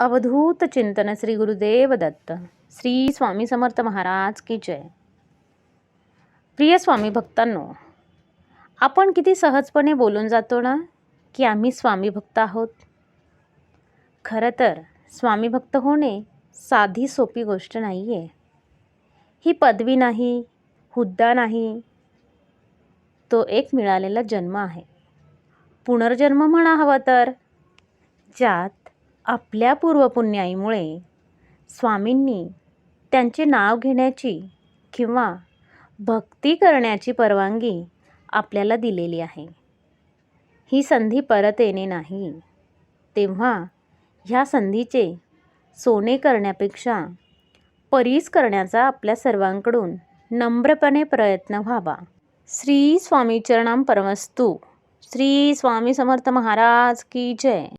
अवधूत चिंतन श्री गुरुदेव दत्त. श्री स्वामी समर्थ महाराज की जय. प्रिय स्वामी भक्तांनो आपण किती सहजपणे बोलून जातो ना की आम्ही स्वामी भक्त आहोत? खरं तर स्वामी भक्त होणे साधी सोपी गोष्ट नाही आहे ही पदवी नाही हुद्दा नाही तो एक मिळालेला जन्म आहे. पुनर्जन्म म्हणा हवा तर? ज्यात आपल्या पूर्वपुण्याईमुळे स्वामींनी त्यांचे नाव घेण्याची किंवा भक्ती करण्याची परवानगी आपल्याला दिलेली आहे. ही संधी परत येणे नाही. तेव्हा ह्या संधीचे सोने करण्यापेक्षा परीस करण्याचा आपल्या सर्वांकडून नम्रपणे प्रयत्न व्हावा. श्री स्वामीचरणाम परमस्तू. श्री स्वामी समर्थ महाराज की जय.